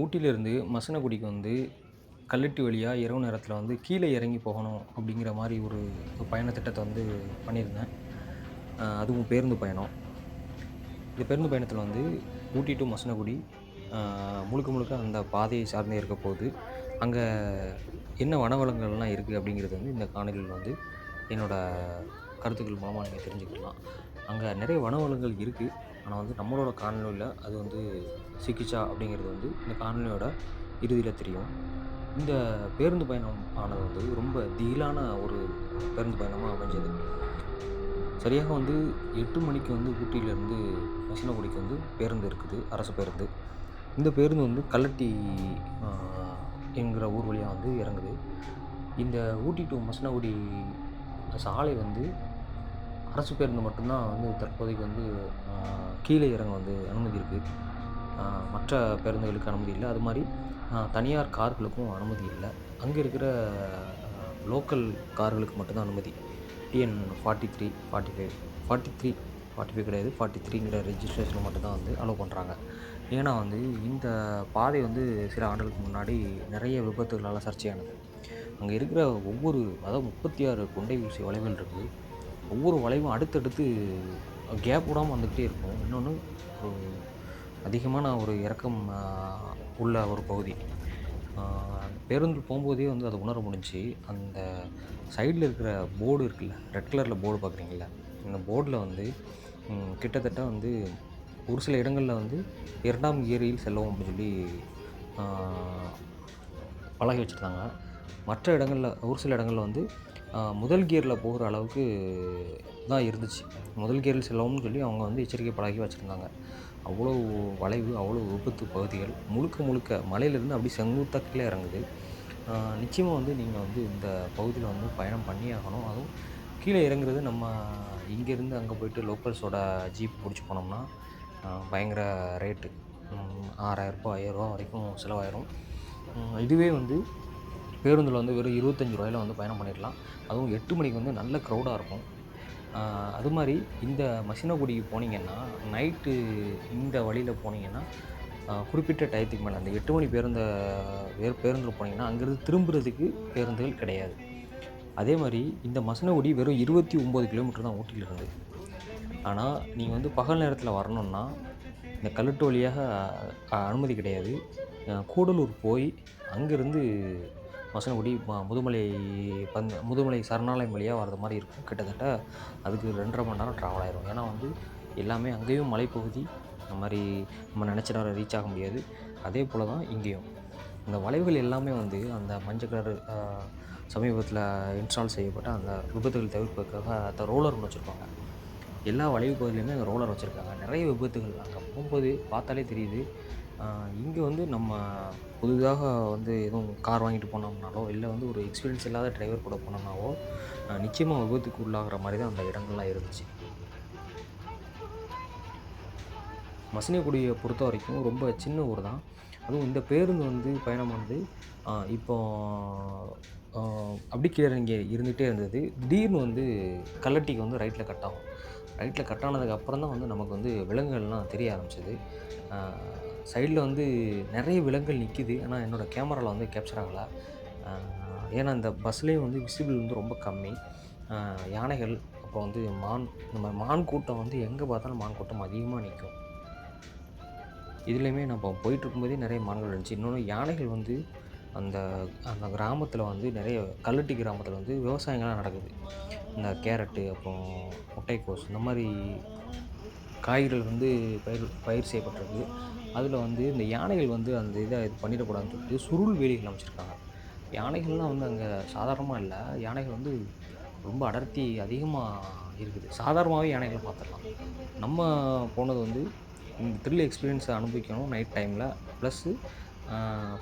ஊட்டியிலேருந்து மசனகுடிக்கு வந்து கல்லட்டி வழியாக இரவு நேரத்தில் வந்து கீழே இறங்கி போகணும் அப்படிங்கிற மாதிரி ஒரு பயணத்திட்டத்தை வந்து பண்ணியிருந்தேன். அதுவும் பேருந்து பயணம். இந்த பேருந்து பயணத்தில் வந்து ஊட்டி டு மசனகுடி முழுக்க முழுக்க அந்த பாதையை சார்ந்தே இருக்க போகுது. அங்கே என்ன வனவளங்கள்லாம் இருக்குது அப்படிங்கிறது வந்து இந்த காணொலியில் வந்து என்னோடய கருத்துக்கள் மூலமாக நீங்கள் தெரிஞ்சுக்கலாம். அங்கே நிறைய வனவளங்கள் இருக்குது ஆனால் வந்து நம்மளோட காணொலியில் அது வந்து சிகிச்சா அப்படிங்கிறது வந்து இந்த காணொலியோட இறுதியில் தெரியும். இந்த பேருந்து பயணம் ஆனது வந்து ரொம்ப திகிலான ஒரு பேருந்து பயணமாக அமைஞ்சது. சரியாக வந்து எட்டு மணிக்கு வந்து ஊட்டியிலேருந்து வசனகுடிக்கு வந்து பேருந்து இருக்குது அரசு பேருந்து. இந்த பேருந்து வந்து கல்லட்டி என்கிற ஊர் வழியாக வந்து இறங்குது. இந்த ஊட்டி டு மசனகுடி சாலை வந்து அரசு பேருந்து மட்டும்தான் வந்து தற்போதைக்கு வந்து கீழே இறங்க வந்து அனுமதி இருக்குது மற்ற பேருந்துகளுக்கு அனுமதி இல்லை. அது மாதிரி தனியார் கார்களுக்கும் அனுமதி இல்லை. அங்கே இருக்கிற லோக்கல் கார்களுக்கு மட்டும்தான் அனுமதி. TN forty three forty five forty three forty five கிடையாது. ஃபார்ட்டி த்ரீங்கிற ரெஜிஸ்ட்ரேஷன் மட்டும்தான் வந்து அலோவ் பண்ணுறாங்க ஏன்னா வந்து இந்த பாதை வந்து சில ஆண்டுகளுக்கு முன்னாடி நிறைய விபத்துகளால் சர்ச்சையானது. அங்கே இருக்கிற ஒவ்வொரு அதாவது முப்பத்தி ஆறு கொண்டை ஊசி வளைவுகள் இருக்குது ஒவ்வொரு வளைவும் அடுத்தடுத்து கேப் விடாமல் வந்துக்கிட்டே இருக்கும். இன்னொன்று ஒரு அதிகமான ஒரு இறக்கம் உள்ள ஒரு பகுதி. பேருந்து போகும்போதே வந்து அதை உணர முடிஞ்சு அந்த சைடில் இருக்கிற போர்டு இருக்குல்ல ரெட் கலரில் போர்டு பார்க்குறீங்களா அந்த போர்டில் வந்து கிட்டத்தட்ட வந்து ஒரு சில இடங்களில் வந்து இரண்டாம் ஏரியில் செல்லவும் அப்படின்னு சொல்லி பழகி வச்சுருந்தாங்க. மற்ற இடங்களில் ஒரு சில இடங்களில் வந்து முதல் கியரில் போகிற அளவுக்கு தான் இருந்துச்சு. முதல் கியரில் செல்லவும்னு சொல்லி அவங்க வந்து எச்சரிக்கை பழகி வச்சுருந்தாங்க. அவ்வளோ வளைவு அவ்வளோ விபத்து பகுதிகள் முழுக்க முழுக்க மலையிலேருந்து அப்படி செங்குத்தாக கீழே இறங்குது. நிச்சயமாக வந்து நீங்கள் வந்து இந்த பகுதியில் வந்து பயணம் பண்ணியே ஆகணும். அதுவும் கீழே இறங்குறது நம்ம இங்கேருந்து அங்கே போயிட்டு லோக்கல்ஸோட ஜீப் பிடிச்சி போனோம்னா பயங்கர ரேட்டு. ஆறாயிரரூபா ஐயாயிரரூபா வரைக்கும் செலவாயிரும். இதுவே வந்து பேருந்தில் வந்து வெறும் இருபத்தஞ்சி ரூபாயில் வந்து பயணம் பண்ணிடலாம். அதுவும் எட்டு மணிக்கு வந்து நல்ல க்ரௌடாக இருக்கும். அது மாதிரி இந்த மசினகுடிக்கு போனீங்கன்னா நைட்டு இந்த வழியில் போனீங்கன்னா குறிப்பிட்ட டயத்துக்கு மேலே அந்த எட்டு மணி பேருந்த வேறு பேருந்தில் போனீங்கன்னா அங்கேருந்து திரும்புறதுக்கு பேருந்துகள் கிடையாது. அதே மாதிரி இந்த மசனகுடி வெறும் இருபத்தி ஒம்பது கிலோமீட்டர் தான் ஊட்டியிலிருந்து ஆனால் நீங்கள் வந்து பகல் நேரத்தில் வரணும்னா இந்த கல்லட்டு வழியாக அனுமதி கிடையாது. கூடலூர் போய் அங்கேருந்து மசனகுடி குடி முதுமலை பந்த முதுமலை சரணாலயம் வழியாக வர்றது மாதிரி இருக்கும். கிட்டத்தட்ட அதுக்கு ரெண்டரை மணி நேரம் ட்ராவல் ஆயிரும். ஏன்னா வந்து எல்லாமே அங்கேயும் மலைப்பகுதி இந்த மாதிரி நம்ம நினச்ச நேரம் ரீச் ஆக முடியாது. அதே போல் தான் இங்கேயும். இந்த வளைவுகள் எல்லாமே வந்து அந்த மஞ்சள் கலர் சமீபத்தில் இன்ஸ்டால் செய்யப்பட்ட அந்த விபத்துகள் தவிர்ப்பதற்காக அந்த ரோலர் ஒன்று வச்சுருப்பாங்க. எல்லா வளைவு பகுதியிலையுமே அந்த ரோலர் வச்சுருக்காங்க. நிறைய விபத்துகள். அங்கே போகும்போது பார்த்தாலே தெரியுது. இங்கே வந்து நம்ம புதிதாக வந்து எதுவும் கார் வாங்கிட்டு போனோம்னாலோ இல்லை வந்து ஒரு எக்ஸ்பீரியன்ஸ் இல்லாத டிரைவர் கூட போனோம்னாவோ நிச்சயமாக விபத்துக்கு உள்ளாகிற மாதிரி தான் அந்த இடங்கள்லாம் இருந்துச்சு. மசினகுடியை பொறுத்த வரைக்கும் ரொம்ப சின்ன ஊர் தான். அதுவும் இந்த பேருந்து வந்து பயணம் வந்து இப்போ அப்படி கீழே இங்கே இருந்துகிட்டே இருந்தது. திடீர்னு வந்து கல்லட்டிக்கு வந்து ரைட்டில் கட் ஆகும். ரைட்டில் கட் ஆனதுக்கு அப்புறம் தான் வந்து நமக்கு வந்து விலங்குகள்லாம் தெரிய ஆரம்பிச்சது. சைடில் வந்து நிறைய விலங்குகள் நிற்கிது ஆனால் என்னோடய கேமராவில் வந்து கேப்சர் ஆகலை. ஏன்னா இந்த பஸ்லேயும் வந்து விசிபிள் வந்து ரொம்ப கம்மி. யானைகள் அப்புறம் வந்து மான் இந்த மாதிரி மான் கூட்டம் வந்து எங்கே பார்த்தாலும் மான் கூட்டம் அதிகமாக நிற்கும் இதுலேயுமே நம்ம போயிட்டுருக்கும்போதே நிறைய மான்கள் இருந்துச்சு. இன்னொன்று யானைகள் வந்து அந்த அந்த கிராமத்தில் வந்து நிறைய கல்லட்டி கிராமத்தில் வந்து விவசாயங்கள்லாம் நடக்குது. இந்த கேரட்டு அப்புறம் முட்டைக்கோஸ் இந்த மாதிரி காய்கறிகள் வந்து பயிர் பயிர் செய்யப்பட்டிருக்கு. அதில் வந்து இந்த யானைகள் வந்து அந்த இதை இது பண்ணிடக்கூடாதுன்னு சொல்லிட்டு சுருள் வேலிகள் அமைச்சிருக்காங்க. யானைகள்லாம் வந்து அங்கே சாதாரணமாக இல்லை. யானைகள் வந்து ரொம்ப அடர்த்தி அதிகமாக இருக்குது. சாதாரணமாகவே யானைகளை பார்த்துடலாம். நம்ம போனது வந்து இந்த த்ரில் எக்ஸ்பீரியன்ஸை அனுபவிக்கணும் நைட் டைமில் ப்ளஸ்ஸு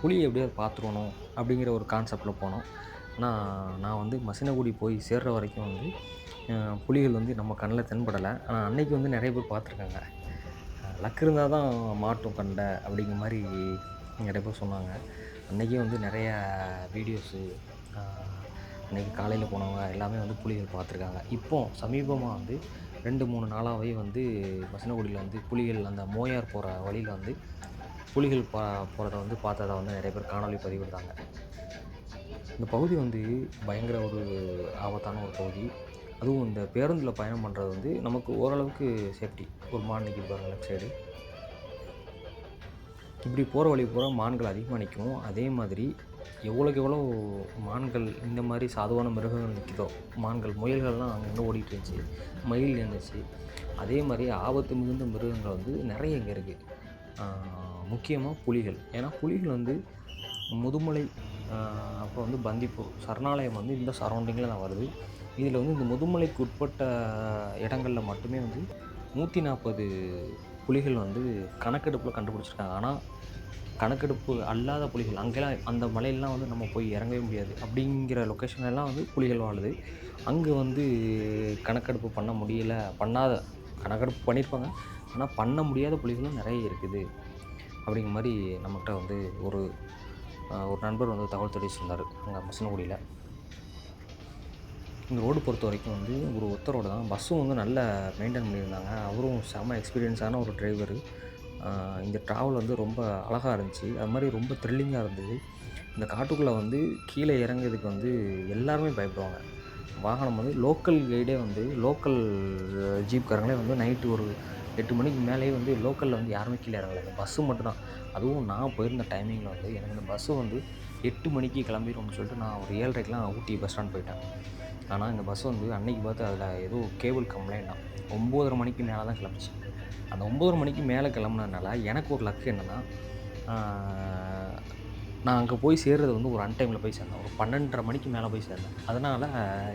புலியை எப்படியாவது பார்த்துருவணும் அப்படிங்கிற ஒரு கான்செப்டில் போனோம். ஆனால் நான் வந்து மசினகுடி போய் சேர்கிற வரைக்கும் வந்து புலிகள் வந்து நம்ம கண்ணில் தென்படலை. ஆனால் அன்னைக்கு வந்து நிறைய பேர் பார்த்துருக்காங்க. லக் இருந்தால் தான் மாட்டும் கண்ட அப்படிங்கிற மாதிரி நிறைய பேர் சொன்னாங்க. அன்றைக்கே வந்து நிறைய வீடியோஸு அன்றைக்கி காலையில் போனவங்க எல்லாமே வந்து புலிகள் பார்த்துருக்காங்க. இப்போ சமீபமாக வந்து ரெண்டு மூணு நாளாகவே வந்து மசனகுடியில் வந்து புலிகள் அந்த மோயார் போகிற வழியில் வந்து புலிகள் பா போகிறத வந்து பார்த்ததை வந்து நிறைய பேர் காணொளி பதிவிடுறாங்க இந்த பகுதி வந்து பயங்கர ஒரு ஆபத்தான ஒரு பகுதி. அதுவும் இந்த பேருந்தில் பயணம் பண்ணுறது வந்து நமக்கு ஓரளவுக்கு சேஃப்டி. ஒரு மான் நிற்கிது பாருங்கள் லெஃப்ட் சைடு இப்படி போகிற வழி பூரா மான்கள் அதிகமாக நிற்கும். அதே மாதிரி எவ்வளோக்கு எவ்வளோ மான்கள் இந்த மாதிரி சாதுவான மிருகங்கள் நிற்கிதோ மான்கள் முயல்கள்லாம் அங்கங்கே ஓடிட்டு இருந்துச்சு மயில் இருந்துச்சு அதே மாதிரி ஆபத்து மிகுந்த மிருகங்கள் வந்து நிறைய இங்கே இருக்குது முக்கியமாக புலிகள். ஏன்னா புலிகள் வந்து முதுமலை அப்புறம் வந்து பந்திப்பூர் சரணாலயம் வந்து இந்த சரௌண்டிங்கில் தான் வருது. இதில் வந்து இந்த முதுமலைக்கு உட்பட்ட இடங்களில் மட்டுமே வந்து நூற்றி நாற்பது புலிகள் வந்து கணக்கெடுப்பில் கண்டுபிடிச்சிருக்காங்க. ஆனால் கணக்கெடுப்பு அல்லாத புலிகள் அங்கெல்லாம் அந்த மலையெல்லாம் வந்து நம்ம போய் இறங்கவே முடியாது. அப்படிங்கிற லொக்கேஷன்லாம் வந்து புலிகள் வாழுது. அங்கே வந்து கணக்கெடுப்பு பண்ண முடியல. பண்ணாத கணக்கெடுப்பு பண்ணியிருப்பாங்க ஆனால் பண்ண முடியாத புலிகளும் நிறைய இருக்குது. அப்படிங்கிற மாதிரி நம்மகிட்ட வந்து ஒரு ஒரு நண்பர் வந்து தகவல் தெரிவிச்சிருந்தார். அங்கே மசனகுடியில். இந்த ரோடு பொறுத்த வரைக்கும் வந்து ஒரு ஒத்த ரோடு தான். பஸ்ஸும் வந்து நல்லா மெயின்டைன் பண்ணியிருந்தாங்க. அவரும் செம்ம எக்ஸ்பீரியன்ஸான ஒரு டிரைவர் இந்த ட்ராவல் வந்து ரொம்ப அழகாக இருந்துச்சு. அது மாதிரி ரொம்ப த்ரில்லிங்காக இருந்தது. இந்த காட்டுக்குள்ளே வந்து கீழே இறங்குறதுக்கு வந்து எல்லாருமே பயப்படுவாங்க. வாகனம் வந்து லோக்கல் கைடே வந்து லோக்கல் ஜீப்காரங்களே வந்து நைட்டு ஒரு எட்டு மணிக்கு மேலேயே வந்து லோக்கலில் வந்து யாருமே கீழே இறங்கலை. பஸ்ஸு மட்டும்தான் அதுவும் நான் போயிருந்த டைமிங்கில் வந்து எனக்கு இந்த பஸ்ஸு வந்து எட்டு மணிக்கு கிளம்பிடும்னு சொல்லிட்டு நான் ஒரு ஏழரைக்கெலாம் ஊட்டி பஸ் ஸ்டாண்ட் போயிட்டேன். ஆனால் இந்த பஸ் வந்து அன்னைக்கு பார்த்து அதில் ஏதோ கேபிள் கம்ப்ளைண்ட் தான் ஒம்போதரை மணிக்கு மேலே தான் கிளம்பிச்சு. அந்த ஒம்போதரை மணிக்கு மேலே கிளம்புனதுனால எனக்கு ஒரு லக்கு என்னென்னா நான் அங்கே போய் சேர்றது வந்து ஒரு அன்டைமில் போய் சேர்ந்தேன். ஒரு பன்னெண்டரை மணிக்கு மேலே போய் சேர்ந்தேன். அதனால்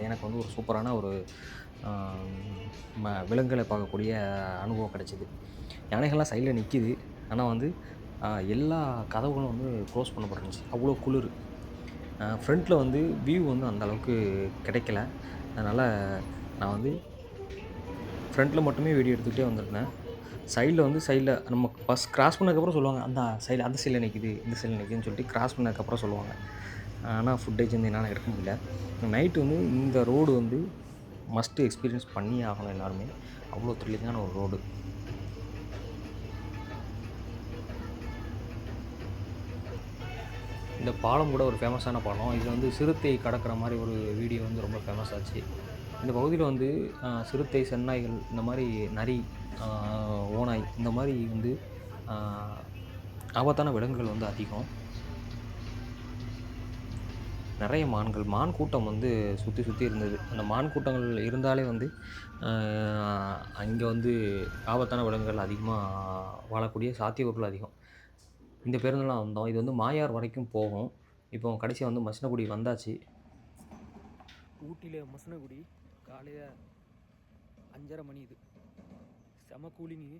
எனக்கு வந்து ஒரு சூப்பரான ஒரு ம விலங்குகளை பார்க்கக்கூடிய அனுபவம் கிடச்சிது. யானைகள்லாம் சைடில் நிற்கிது ஆனால் வந்து எல்லா கதவுகளும் வந்து க்ளோஸ் பண்ணப்பட்டுருந்துச்சு. அவ்வளோ குளிர். ஃப்ரண்ட்டில் வந்து வியூ வந்து அந்த அளவுக்கு கிடைக்கல. அதனால் நான் வந்து ஃப்ரண்ட்டில் மட்டுமே வீடியோ எடுத்துக்கிட்டே வந்திருந்தேன். சைடில் வந்து சைடில் நம்ம பஸ் கிராஸ் பண்ணதுக்கப்புறம் சொல்லுவாங்க அந்த சைடில் அந்த சைடில் நிற்கிது இந்த சைடில் நிற்கிதுன்னு சொல்லிட்டு கிராஸ் பண்ணதுக்கப்புறம் சொல்லுவாங்க. ஆனால் ஃபுட்டேஜ் வந்து என்னால் எடுக்க முடியல. நைட்டு வந்து இந்த ரோடு வந்து மஸ்ட்டு எக்ஸ்பீரியன்ஸ் பண்ணியே ஆகணும் எல்லாருமே. அவ்வளோ த்ரில்லிங்கான ஒரு ரோடு இந்த பாலம் கூட ஒரு ஃபேமஸான பாலம். இது வந்து சிறுத்தை கடக்கிற மாதிரி ஒரு வீடியோ வந்து ரொம்ப ஃபேமஸ் ஆச்சு. இந்த பகுதியில் வந்து சிறுத்தை சென்னாய்கள் இந்த மாதிரி நரி ஓனாய் ஓநாய் இந்த மாதிரி வந்து ஆபத்தான விலங்குகள் வந்து அதிகம். நிறைய மான்கள் மான் கூட்டம் வந்து சுற்றி சுற்றி இருந்தது. அந்த மான் கூட்டங்கள் இருந்தாலே வந்து அங்கே வந்து ஆபத்தான விலங்குகள் அதிகமாக வாழக்கூடிய சாத்தியக்கூறுகள் அதிகம். இந்த பேருந்துலாம் வந்தோம். இது வந்து மாயார் வரைக்கும் போகும். இப்போ கடைசியாக வந்து மசினகுடி வந்தாச்சு. ஊட்டியில் மசனகுடி காலையில் அஞ்சரை மணி இது. செம கூலிங்கு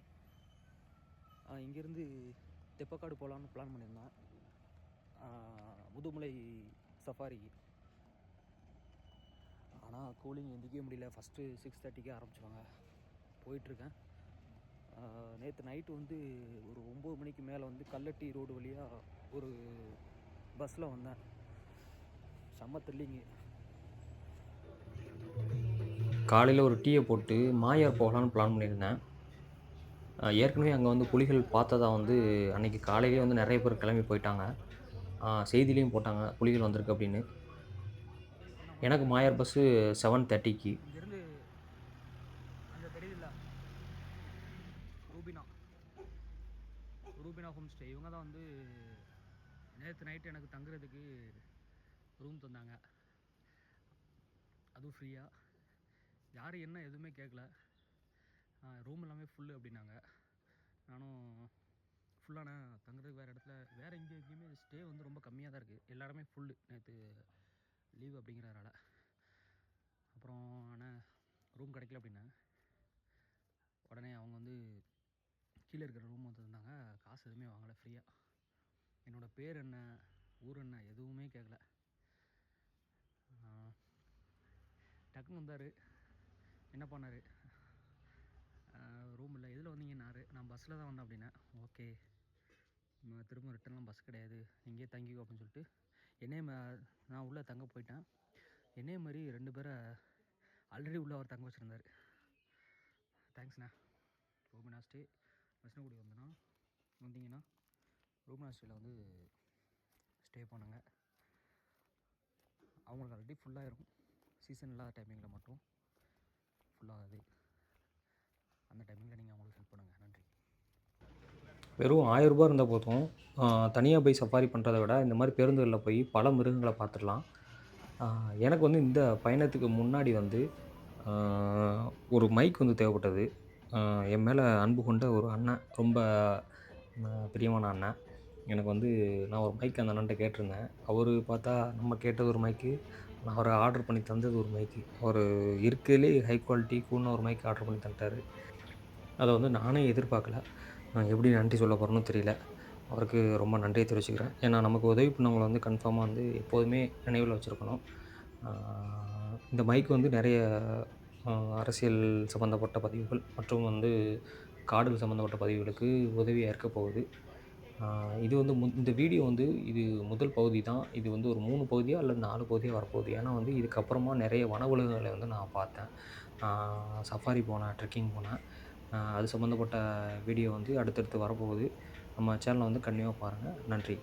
இங்கேருந்து தெப்பக்காடு போகலான்னு பிளான் பண்ணியிருந்தேன். முதுமலை சஃபாரிக்கு ஆனால் கூலிங் எந்திக்கவே முடியல. ஃபஸ்ட்டு சிக்ஸ் தேர்ட்டிக்கே ஆரம்பிச்சுவாங்க போயிட்டுருக்கேன் நேற்று நைட்டு வந்து ஒரு ஒம்பது மணிக்கு மேலே வந்து கல்லட்டி ரோடு வழியாக ஒரு பஸ்ஸில் வந்தேன். செம்ம த்ரில்லிங்கு காலையில் ஒரு டீயை போட்டு மாயார் போகலான்னு பிளான் பண்ணியிருந்தேன். ஏற்கனவே அங்கே வந்து புலிகள் பார்த்ததா வந்து அன்றைக்கி காலையிலேயே வந்து நிறைய பேர் கிளம்பி போயிட்டாங்க. செய்திலையும் போட்டாங்க புலிகள் வந்திருக்கு அப்படின்னு. எனக்கு மாயார் பஸ்ஸு செவன் தேர்ட்டிக்கு இங்கேருந்து அங்கே தெரியுதுல்ல ரூபினா ரூபினா ஹோம் ஸ்டே இவங்க தான் வந்து நேற்று நைட்டு எனக்கு தங்குறதுக்கு ரூம் தந்தாங்க. அதுவும் ஃப்ரீயாக யாரும் என்ன எதுவுமே கேட்கல ரூம் எல்லாமே ஃபுல்லு அப்படின்னாங்க. நானும் ஃபுல்லான தங்குறதுக்கு வேறு இடத்துல வேறு எங்கே எங்கேயுமே ஸ்டே வந்து ரொம்ப கம்மியாக தான் இருக்குது எல்லாருமே ஃபுல்லு நேற்று லீவ் அப்படிங்கிறதுனால. அப்புறம் ஆனால் ரூம் கிடைக்கல அப்படின்னா உடனே அவங்க வந்து கீழே இருக்கிற ரூம் வந்துருந்தாங்க காசு எதுவுமே வாங்கலை ஃப்ரீயாக என்னோடய பேர் என்ன ஊர் என்ன எதுவுமே கேட்கல டக்குன்னு வந்தார். என்ன பண்ணார்? ரூம் இல்லை. எதில் வந்தீங்கன்னாரு நான். பஸ்ஸில் தான் வந்தேன் அப்படின்னேன் ஓகே. திரும்ப ரிட்டர்ன்லாம் பஸ் கிடையாது. இங்கேயே தங்கிக்கோ அப்படின்னு சொல்லிட்டு. என்னே ம- நான் உள்ளே தங்க போயிட்டேன். என்னே மாதிரி ரெண்டு பேரை ஆல்ரெடி உள்ளே அவர் தங்க வச்சுருந்தார். தேங்க்ஸ்ண்ணா ரோமினா ஸ்டே மசினகுடி வந்தோன்னா வந்தீங்கன்னா ரூம் ஹாஸ்டலில் வந்து ஸ்டே பண்ணுங்க. அவங்களுக்கு ஆல்ரெடி ஃபுல்லாக இருக்கும். சீசன் இல்லாத டைமிங்கில் மட்டும் ஃபுல்லாகாது அந்த டைமிங்கில் நீங்கள் அவங்களுக்கு ஹெல்ப் பண்ணுங்கள் நன்றி. வெறும் ஆயிரரூபா இருந்தால் போதும். தனியாக போய் சஃபாரி பண்ணுறத விட இந்த மாதிரி பேருந்துகளில் போய் பல மிருகங்களை பார்த்துடலாம். எனக்கு வந்து இந்த பயணத்துக்கு முன்னாடி வந்து ஒரு மைக் வந்து தேவைப்பட்டது. என் மேலே அன்பு கொண்ட ஒரு அண்ணன் ரொம்ப பிரியமான அண்ணன். எனக்கு வந்து நான் ஒரு மைக் அந்த அண்ணன்ட்ட கேட்டிருந்தேன். அவர் பார்த்தா நம்ம கேட்டது ஒரு மைக்கு நான் அவரை ஆர்டர் பண்ணி தந்தது ஒரு மைக்கு அவர் இருக்கிறதுலே ஹை குவாலிட்டி கூன ஒரு மைக் ஆர்டர் பண்ணி தந்துட்டார். அதை வந்து நானே எதிர்பார்க்கல. நான் எப்படி நன்றி சொல்ல போகிறேன்னு தெரியல. அவருக்கு ரொம்ப நன்றியை தெரிவிச்சுக்கிறேன். ஏன்னா நமக்கு உதவி பண்ணவங்களை வந்து கன்ஃபார்மாக வந்து எப்போதுமே நினைவில் வச்சுருக்கணும். இந்த மைக் வந்து நிறைய அரசியல் சம்மந்தப்பட்ட பதிவுகள் மற்றும் வந்து காடுகள் சம்மந்தப்பட்ட பதிவுகளுக்கு உதவியாக இருக்க போகுது. இது வந்து மு இந்த வீடியோ வந்து இது முதல் பகுதி தான். இது வந்து ஒரு மூணு பகுதியாக அல்லது நாலு பகுதியாக வரப்போகுது. ஏன்னா வந்து இதுக்கப்புறமா நிறைய வனவிலங்குகளை வந்து நான் பார்த்தேன். சஃபாரி போனேன் ட்ரெக்கிங் போனேன். அது சம்மந்தப்பட்ட வீடியோ வந்து அடுத்தடுத்து வரப்போகுது. நம்ம சேனலை வந்து கண்டிப்பாக பாருங்கள் நன்றி.